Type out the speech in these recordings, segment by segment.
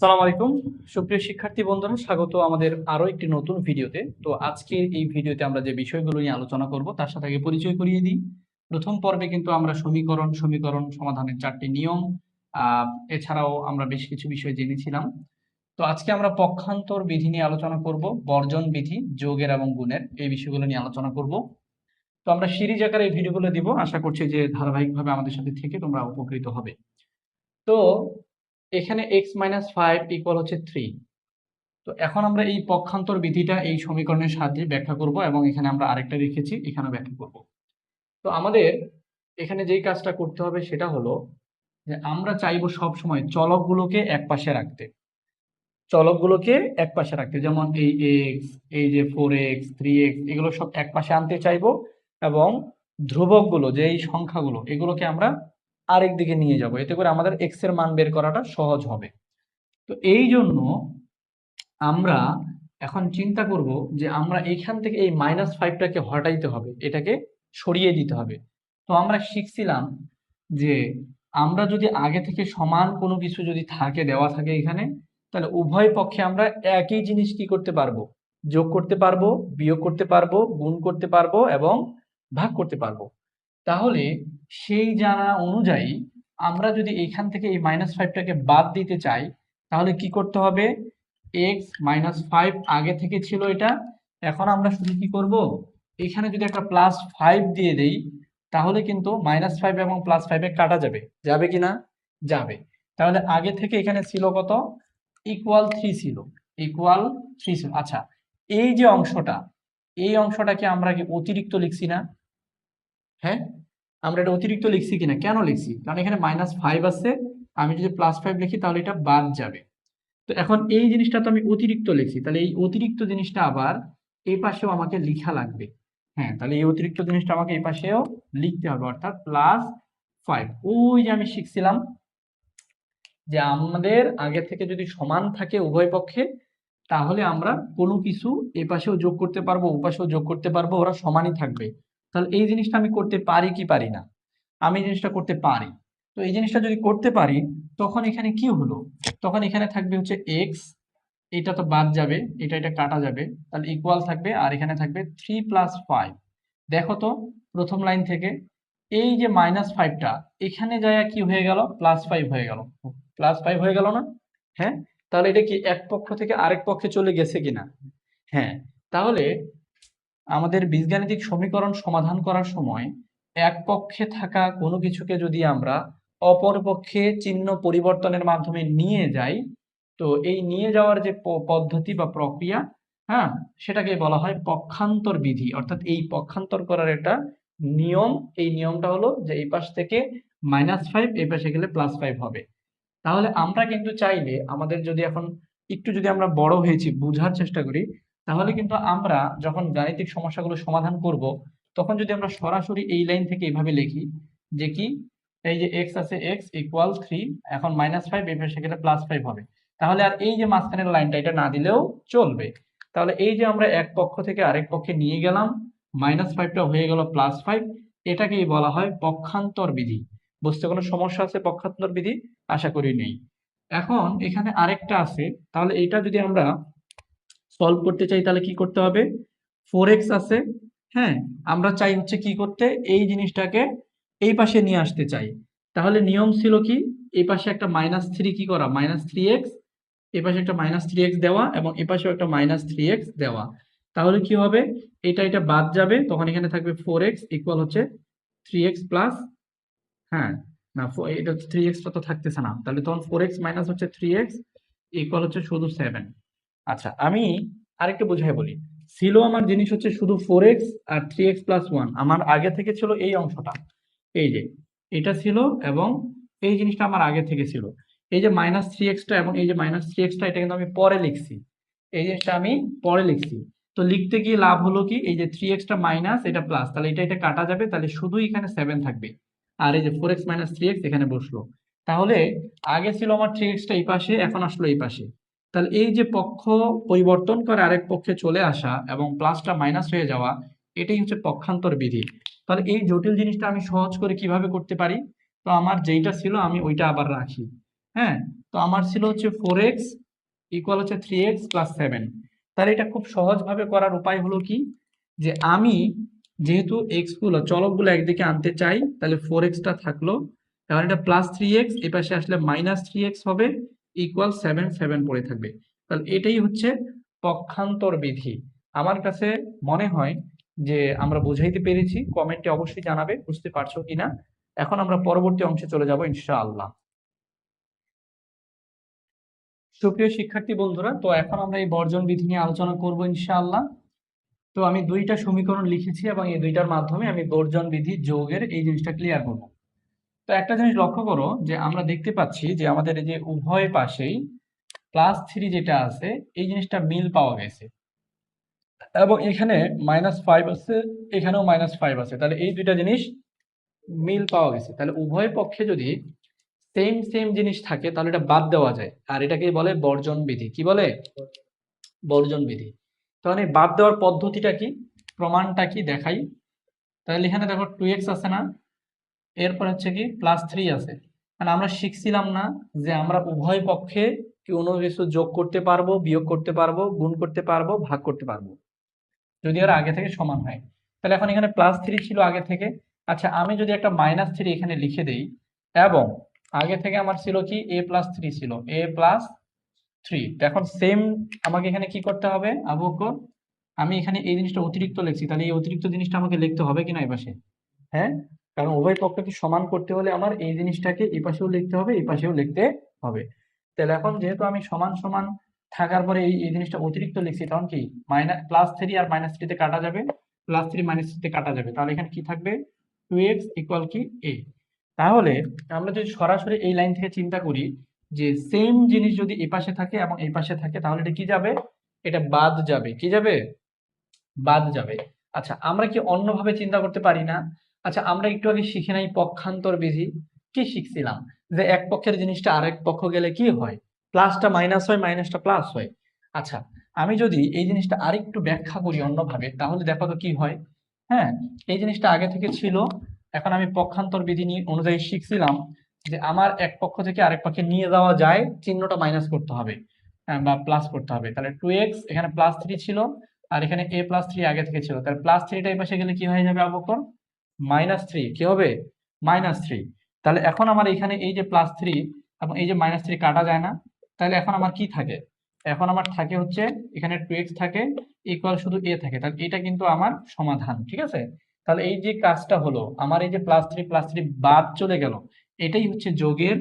সালাম আলাইকুম। সুপ্রিয় শিক্ষার্থী বন্ধুরা, স্বাগত আমাদের আরও একটি নতুন ভিডিওতে। তো আজকের এই ভিডিওতে আমরা যে বিষয়গুলো নিয়ে আলোচনা করব, তার সাথে আগে পরিচয় করিয়ে দিই। প্রথম পর্বে কিন্তু আমরা সমীকরণ সমীকরণ সমাধানের চারটি নিয়ম এছাড়াও আমরা বেশ কিছু বিষয় জেনেছিলাম। তো আজকে আমরা পক্ষান্তর বিধি নিয়ে আলোচনা করব, বর্জন বিধি, যোগের এবং গুণের, এই বিষয়গুলো নিয়ে আলোচনা করব। তো আমরা সিরিজ আকারে এই ভিডিওগুলো দিব। আশা করছি যে ধারাবাহিকভাবে আমাদের সাথে থেকে তোমরা উপকৃত হবে। তো এখানে এক্স মাইনাস ফাইভ ইকুয়াল হচ্ছে থ্রি তো এখন আমরা এই পক্ষান্তর বিধিটা এই সমীকরণের সাহায্যে ব্যাখ্যা করব এবং এখানে আমরা আরেকটা রেখেছি এখানে ব্যাখ্যা করব। তো আমাদের এখানে যেই কাজটা করতে হবে সেটা হলো যে আমরা চাইব সব সময় চলকগুলোকে এক পাশে রাখতে। চলকগুলোকে এক পাশে রাখতে, যেমন এই এক্স এই যে ফোর এক্স থ্রি এক্স এগুলো সব এক পাশে আনতে চাইব এবং ধ্রুবকগুলো যে এই সংখ্যাগুলো, এগুলোকে আমরা আরেক দিকে নিয়ে যাব। এতে করে আমাদের এক্সের মান বের করাটা সহজ হবে। তো এই জন্য আমরা এখন চিন্তা করব যে আমরা এইখান থেকে এই মাইনাস ফাইভটাকে হটাইতে হবে। এটাকে সরিয়ে দিতে হবে। তো আমরা শিখছিলাম যে আমরা যদি আগে থেকে সমান কোনো কিছু যদি থাকে, দেওয়া থাকে এখানে, তাহলে উভয় পক্ষে আমরা একই জিনিস কি করতে পারব? যোগ করতে পারব, বিয়োগ করতে পারব, গুণ করতে পারব এবং ভাগ করতে পারব। তাহলে সেই জানা অনুযায়ী আমরা যদি এখান থেকে এই মাইনাস ফাইভটাকে বাদ দিতে চাই, তাহলে কি করতে হবে? এক্স মাইনাস ফাইভ আগে থেকে ছিল এটা। এখন আমরা শুধু কি করব? এখানে যদি একটা প্লাস ফাইভ দিয়ে দেই, তাহলে কিন্তু মাইনাস ফাইভ এবং প্লাস ফাইভে কাটা যাবে। যাবে কি না? যাবে। তাহলে আগে থেকে এখানে ছিল কত? ইকুয়াল থ্রি ছিল। ইকুয়াল থ্রি ছিল। আচ্ছা এই যে অংশটা, এই অংশটাকে আমরা কি অতিরিক্ত লিখছি না? হ্যাঁ? আমরা এটা অতিরিক্ত লিখছি কিনা? কেন লিখছি? কারণ এখানে মাইনাস ফাইভ আছে। আমি যদি প্লাস ফাইভ লিখি, তাহলে এটা বাদ যাবে। তো এখন এই জিনিসটা তো আমি অতিরিক্ত লিখছি। তাহলে এই অতিরিক্ত জিনিসটা আবার এই পাশেও আমাকে লিখা লাগবে। হ্যাঁ তাহলে এই অতিরিক্ত জিনিসটা আমাকে এই পাশেও লিখতে হবে, অর্থাৎ প্লাস ফাইভ ওই যে আমি শিখছিলাম যে আমাদের আগে থেকে যদি সমান থাকে উভয় পক্ষে, তাহলে আমরা কোনো কিছু এ পাশেও যোগ করতে পারব, ও পাশেও যোগ করতে পারব, ওরা সমানই থাকবে। তাহলে এই জিনিসটা আমি করতে পারি কি পারি না? আমি জিনিসটা করতে পারি। তো এই জিনিসটা যদি করতে পারি, তখন এখানে কি হলো? তখন এখানে থাকবে হচ্ছে এক্স এটা তো বাদ যাবে, এটা এটা কাটা যাবে। তাহলে ইকুয়াল থাকবে আর এখানে থাকবে থ্রি প্লাস ফাইভ দেখো তো, প্রথম লাইন থেকে, এই যে মাইনাস ফাইভটা এখানে যায় কি হয়ে গেল? প্লাস ফাইভ হয়ে গেল। প্লাস ফাইভ হয়ে গেল না? হ্যাঁ? তাহলে এটা কি এক পক্ষ থেকে আরেক পক্ষে চলে গেছে কিনা? হ্যাঁ। তাহলে আমাদের বীজগাণিতিক সমীকরণ সমাধান করার সময় এক পক্ষে থাকা কোনো কিছুকে যদি আমরা অপর পক্ষে চিহ্ন পরিবর্তনের মাধ্যমে নিয়ে যাই, তো এই নিয়ে যাওয়ার যে পদ্ধতি বা প্রক্রিয়া হ্যাঁ সেটাকে বলা হয় পক্ষান্তর বিধি। অর্থাৎ এই পক্ষান্তর করার একটা নিয়ম, এই নিয়মটা হলো যে এই পাশ থেকে মাইনাস ফাইভ এই পাশে গেলে প্লাস ফাইভ হবে। তাহলে আমরা কিন্তু চাইলে আমাদের যদি এখন একটু যদি আমরা বড় হয়েছি, বোঝার চেষ্টা করি তাহলে কিন্তু আমরা যখন গাণিতিক সমস্যাগুলো সমাধান করব, তখন যদি আমরা সরাসরি এই লাইন থেকে এইভাবে লিখি যে কি? এই যে এক্স আছে এক্স ইকুয়াল থ্রি এখন মাইনাস ফাইভ এবার সেখানে প্লাস ফাইভ হবে। তাহলে আর এই যে মাঝখানের লাইনটা, এটা না দিলেও চলবে। তাহলে এই যে আমরা এক পক্ষ থেকে আরেক পক্ষে নিয়ে গেলাম মাইনাস ফাইভটা হয়ে গেল প্লাস ফাইভ এটাকেই বলা হয় পক্ষান্তর বিধি। বুঝতে কোনো সমস্যা আছে পক্ষান্তর বিধি? আশা করি নেই। এখন এখানে আরেকটা আছে, তাহলে এটা যদি আমরা সলভ করতে চাই তাহলে কি করতে হবে? ফোর এক্স আছে হ্যাঁ? আমরা চাই হচ্ছে কি করতে? এই জিনিসটাকে এই পাশে নিয়ে আসতে চাই। তাহলে নিয়ম ছিল কি? এই পাশে একটা মাইনাস থ্রি কি করা? মাইনাস থ্রি এক্স এই পাশে একটা মাইনাস থ্রি এক্স দেওয়া এবং এই পাশেও একটা মাইনাস থ্রি এক্স দেওয়া। তাহলে কি হবে? এটা এটা বাদ যাবে, তখন এখানে থাকবে ফোর এক্স ইকুয়াল হচ্ছে থ্রি এক্স প্লাস হ্যাঁ? না এটা থ্রি এক্সটা তো থাকতেছে না। তাহলে তখন ফোর এক্স মাইনাস হচ্ছে থ্রি এক্স ইকুয়াল হচ্ছে শুধু সেভেন আচ্ছা আমি আরেকটু বোঝাই বলি। ছিল আমার জিনিস হচ্ছে শুধু ফোর এক্স আর থ্রি এক্স প্লাস ওয়ান আমার আগে থেকে ছিল এই অংশটা। এই যে, এটা ছিল এবং এই জিনিসটা আমার আগে থেকে ছিল। এই যে মাইনাস থ্রি এক্সটা এবং এই যে মাইনাস থ্রি এক্সটা এটা কিন্তু আমি পরে লিখছি। এই জিনিসটা আমি পরে লিখছি। তো লিখতে গিয়ে লাভ হলো কি? এই যে থ্রি এক্সটা মাইনাস এটা প্লাস তাহলে এটা এটা কাটা যাবে, তাহলে শুধু এখানে সেভেন থাকবে। আর এই যে four x minus three x এখানে বসল। তাহলে আগে ছিল আমার থ্রি এক্সটা এই পাশে, এখন আসলো এই পাশে। তাহলে এই যে পক্ষ পরিবর্তন করে আরেক পক্ষে চলে আসা এবং প্লাসটা মাইনাস হয়ে যাওয়া, এটাই হচ্ছে পক্ষান্তর বিধি। তাহলে এই জটিল জিনিসটা আমি সহজ করে কীভাবে করতে পারি? তো আমার যেইটা ছিল আমি ওইটা আবার রাখি। হ্যাঁ? তো আমার ছিল হচ্ছে ফোর এক্স ইকুয়াল হচ্ছে থ্রি এক্স প্লাস সেভেন তাহলে এটা খুব সহজভাবে করার উপায় হলো কি? যে আমি যেহেতু এক্সগুলো চলকগুলো একদিকে আনতে চাই, তাহলে ফোর এক্সটা থাকল। এবার এটা প্লাস থ্রি এক্স এ পাশে আসলে মাইনাস থ্রি এক্স হবে। ইকুয়াল সেভেন সেভেন পড়ে থাকবে। তাহলে এটাই হচ্ছে পক্ষান্তর বিধি। আমার কাছে মনে হয় যে আমরা বুঝাইতে পেরেছি, কমেন্টে অবশ্যই জানাবে, বুঝতে পারছ কিনা। এখন আমরা পরবর্তী অংশে চলে যাব ইনশাআল্লাহ। সুপ্রিয় শিক্ষার্থী বন্ধুরা, তো এখন আমরা এই বর্জন বিধি নিয়ে আলোচনা করব ইনশাআল্লাহ। তো আমি দুইটা সমীকরণ লিখেছি এবং এই দুইটার মাধ্যমে আমি বর্জন বিধি যোগের এই জিনিসটা ক্লিয়ার করব। তো একটা জিনিস লক্ষ্য করো যে আমরা দেখতে পাচ্ছি যে আমাদের এই যে উভয় পাশেই প্লাস থ্রি যেটা আছে, এই জিনিসটা মিল পাওয়া গেছে। এবং এখানে মাইনাস ফাইভ আছে, এখানেও মাইনাস ফাইভ আছে। তাহলে এই দুইটা জিনিস মিল পাওয়া গেছে। তাহলে উভয় পক্ষে যদি সেম সেম জিনিস থাকে, তাহলে এটা বাদ দেওয়া যায়। আর এটাকে বলে বর্জন বিধি। কি বলে? বর্জন বিধি। তাহলে এই বাদ দেওয়ার পদ্ধতিটা কি? প্রমাণটা কি? দেখাই। তাহলে এখানে দেখো টু এক্স আছে না? এরপর হচ্ছে কি প্লাস থ্রি আছে। মানে আমরা শিখছিলাম না যে আমরা উভয় পক্ষে কোনো কিছু যোগ করতে পারব, বিয়োগ করতে পারব, গুণ করতে পারব, ভাগ করতে পারব। যদি ওরা আগে থেকে সমান হয়। তাহলে এখন এখানে প্লাস থ্রি ছিল আগে থেকে। আচ্ছা আমি যদি একটা মাইনাস থ্রি এখানে লিখে দেই, এবং আগে থেকে আমার ছিল কি? এ প্লাস থ্রি ছিল। এ প্লাস থ্রি এখন সেম আমাকে এখানে কি করতে হবে? আবুকর আমি এখানে এই জিনিসটা অতিরিক্ত লিখছি। তাহলে এই অতিরিক্ত জিনিসটা আমাকে লিখতে হবে কিনা এই পাশে? হ্যাঁ? কারণ উভয় পক্ষকে সমান করতে হলে আমার এই জিনিসটাকে এই পাশেও লিখতে হবে এই পাশেও লিখতে হবে। তাহলে এখন যেহেতু আমি সমান সমান থাকার পরে এই এই জিনিসটা অতিরিক্ত লিখছি তখন কি? মাইনাস প্লাস থ্রি আর মাইনাস থ্রিতে কাটা যাবে? প্লাস থ্রি মাইনাস থ্রিতে কাটা যাবে। তাহলে এখানে কি থাকবে? টু এক্স ইকুয়াল কি? এ তাহলে আমরা যদি সরাসরি এই লাইন থেকে চিন্তা করি যে সেম জিনিস যদি এই পাশে থাকে এবং এই পাশে থাকে তাহলে এটা কি যাবে? এটা বাদ যাবে। কি যাবে? বাদ যাবে। আচ্ছা আমরা কি অন্যভাবে চিন্তা করতে পারি না? আচ্ছা আমরা একটু আগে শিখে নাই পক্ষান্তর বিধি। কি শিখছিলাম? যে এক পক্ষের জিনিসটা আরেক পক্ষ গেলে কি হয়? প্লাসটা মাইনাস হয়, মাইনাসটা প্লাস হয়। আচ্ছা আমি যদি এই জিনিসটা আরেকটু ব্যাখ্যা করি অন্যভাবে, তাহলে দেখো তো কি হয়? হ্যাঁ এই জিনিসটা আগে থেকে ছিল, এখন আমি পক্ষান্তর বিধি নিয়ে অনুযায়ী শিখছিলাম যে আমার এক পক্ষ থেকে আরেক পক্ষে নিয়ে যাওয়া যায়, চিহ্নটা মাইনাস করতে হবে বা প্লাস করতে হবে। তাহলে টু এক্স এখানে প্লাস থ্রি ছিল, আর এখানে এ প্লাস থ্রি আগে থেকে ছিল। তাহলে প্লাস থ্রিটা এই পাশে গেলে কি হয়ে যাবে অবকর মাইনাস থ্রি কি হবে? মাইনাস থ্রি তাহলে এখন আমার এখানে এই যে প্লাস থ্রি এবং এই যে মাইনাস থ্রি কাটা যায় না, তাহলে এখন আমার কি থাকে? এখন আমার থাকে হচ্ছে, এখানে টু এক্স থাকে ইকুয়াল শুধু এ থাকে, তাহলে এটা কিন্তু আমার সমাধান, ঠিক আছে? তাহলে এই যে কাজটা হলো, আমার এই যে প্লাস থ্রি প্লাস থ্রি বাদ চলে গেল, এটাই হচ্ছে যোগের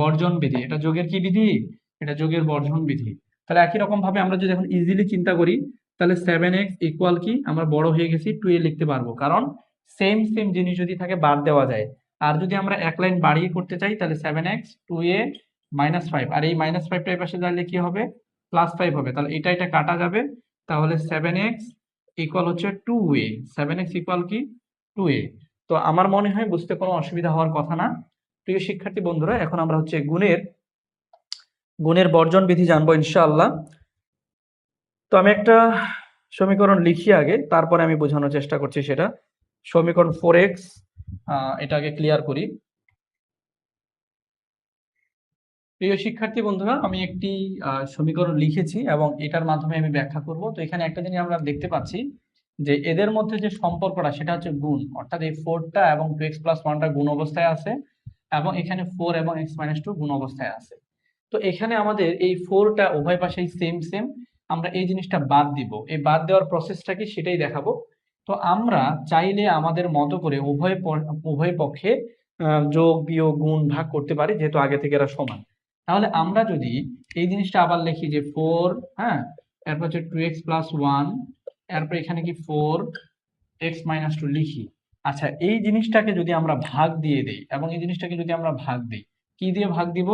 বর্জন বিধি। এটা যোগের কি বিধি? এটা যোগের বর্জন বিধি। তাহলে একই রকম ভাবে আমরা যদি এখন ইজিলি চিন্তা করি তাহলে সেভেন এক্স ইকুয়াল কি? আমরা বড় হয়ে গেছি টু এ লিখতে পারব। কারণ সেম সেম জিনিস যদি থাকে বাদ দেওয়া যায়। আর যদি আমরা এক লাইন বাড়িয়ে করতে চাই, তাহলে seven x two a minus five আর এই মাইনাস ফাইভটা এই পাশে দাঁড়িয়ে কি হবে? প্লাস ফাইভ হবে। তাহলে এটা এটা কাটা যাবে। তাহলে সেভেন এক্স ইকুয়াল হচ্ছে two a seven x equal কি? টু এ তো আমার মনে হয় বুঝতে কোনো অসুবিধা হওয়ার কথা না। প্রিয় শিক্ষার্থী বন্ধুরা, এখন আমরা হচ্ছে গুণের গুণের বর্জন বিধি জানব ইনশাআল্লাহ। তো আমি একটা সমীকরণ লিখি আগে, তারপরে আমি বোঝানোর চেষ্টা করছি সেটা। সমীকরণ ফোর এক্স এটা আগে ক্লিয়ার করি। প্রিয় শিক্ষার্থী বন্ধুরা, আমি একটি সমীকরণ লিখেছি এবং এটার মাধ্যমে আমি ব্যাখ্যা করব। তো এখানে একটা জিনিস আমরা দেখতে পাচ্ছি যে এদের মধ্যে যে সম্পর্কটা, সেটা হচ্ছে গুণ। অর্থাৎ এই ফোরটা এবং টু এক্স প্লাস ওয়ানটা গুণ অবস্থায় আছে এবং এখানে ফোর এবং এক্স মাইনাস টু গুণ অবস্থায় আছে। তো এখানে আমাদের এই ফোরটা উভয় পাশেই সেম সেম আমরা এই জিনিসটা বাদ দিব। এই বাদ দেওয়ার প্রসেসটা কি সেটাই দেখাবো। তো আমরা চাইলে আমাদের মতো করে উভয় উভয় পক্ষে যোগ, বিয়োগ, গুণ ভাগ করতে পারি, যেহেতু আগে থেকে এরা সমান। তাহলে আমরা যদি এই জিনিসটা আবার লিখি যে ফোর হ্যাঁ? এরপর হচ্ছে টু এক্স প্লাস ওয়ান এরপর এখানে কি ফোর এক্স মাইনাস টু লিখি। আচ্ছা এই জিনিসটাকে যদি আমরা ভাগ দিয়ে দেই, এবং এই জিনিসটাকে যদি আমরা ভাগ দিই কি দিয়ে ভাগ দিব?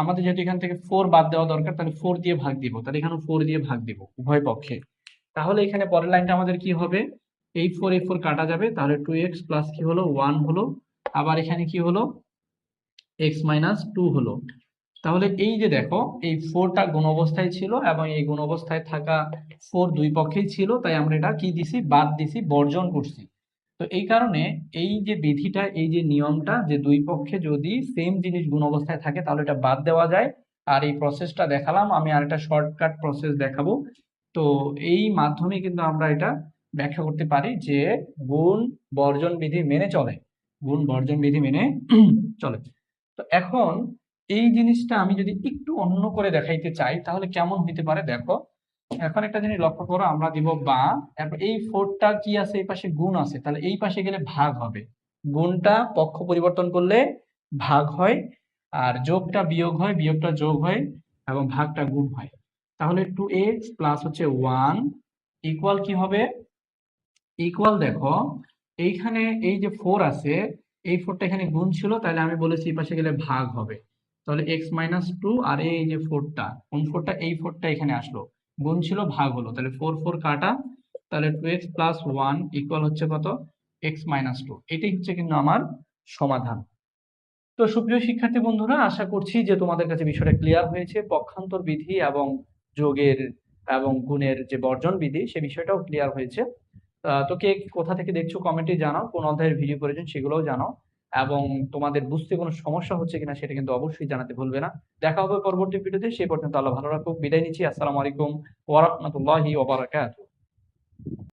আমাদের যেহেতু এখান থেকে ফোর বাদ দেওয়া দরকার, তাহলে ফোর দিয়ে ভাগ দিব। তাহলে এখানে ফোর দিয়ে ভাগ দিব উভয় পক্ষে। তাহলে এখানে পরের লাইনটা আমাদের কি হবে? এই ফোর এই ফোর কাটা যাবে, তাহলে টু এক্স প্লাস কি হলো? ওয়ান হলো। আবার এখানে কি হলো? এক্স মাইনাস টু হলো। তাহলে এই যে দেখো, এই ফোরটা গুণ অবস্থায় ছিল এবং এই গুণ অবস্থায় থাকা ফোর দুই পক্ষেই ছিল, তাই আমরা এটা কি দিছি? বাদ দিছি, বর্জন করছি। তো এই কারণে এই যে বিধিটা, এই যে নিয়মটা যে দুই পক্ষে যদি সেম জিনিস গুণ অবস্থায় থাকে, তাহলে এটা বাদ দেওয়া যায়। আর এই প্রসেসটা দেখালাম, আমি আর একটা শর্টকাট প্রসেস দেখাবো। তো এই মাধ্যমে কিন্তু আমরা এটা ব্যাখ্যা করতে পারি যে গুণ বর্জন বিধি মেনে চলে। গুণ বর্জন বিধি মেনে চলে। তো এখন এই জিনিসটা আমি যদি একটু অন্য করে দেখাইতে চাই, তাহলে কেমন হইতে পারে? দেখো এখন একটা জিনিস লক্ষ্য করো, আমরা দিব বা এই ফোরটা কি আছে, এই পাশে গুণ আছে, তাহলে এই পাশে গেলে ভাগ হবে। গুণটা পক্ষ পরিবর্তন করলে ভাগ হয়, আর যোগটা বিয়োগ হয়, বিয়োগটা যোগ হয়, এবং ভাগটা গুণ হয়। তাহলে টু এক্স প্লাস হচ্ছে ওয়ান ইকুয়াল কি হবে? ইকুয়াল দেখো, এইখানে এই যে ফোর আছে, এই ফোরটা এখানে গুণ ছিল, তাহলে আমি বলেছি এই পাশে গেলে ভাগ হবে। তাহলে এক্স মাইনাস টু আর এই যে ফোরটা কোন ফোরটা এই ফোরটা এখানে আসলো। গুণ ছিল ভাগ হলো। তাহলে ফোর ফোর কাটা, তাহলে two x plus one equal হচ্ছে কত? এক্স মাইনাস টু এটাই হচ্ছে কিন্তু আমার সমাধান। তো সুপ্রিয় শিক্ষার্থী বন্ধুরা, আশা করছি যে তোমাদের কাছে বিষয়টা ক্লিয়ার হয়েছে। পক্ষান্তর বিধি এবং যোগের এবং গুণের যে বর্জন বিধি, সে বিষয়টাও ক্লিয়ার হয়েছে। তো কে কোথা থেকে দেখছ কমেন্টে জানাও। কোন অধ্যায়ের ভিডিও প্রয়োজন সেগুলোও জানাও। এবং তোমাদের বুঝতে কোনো সমস্যা হচ্ছে কিনা সেটা কিন্তু অবশ্যই জানাতে ভুলবে না। দেখা হবে পরবর্তী ভিডিওতে সেই পর্যন্ত আল্লাহ ভালো রাখুক। বিদায় নিচ্ছি। আসসালামু আলাইকুম ওয়ারাহমাতুল্লাহি ওয়া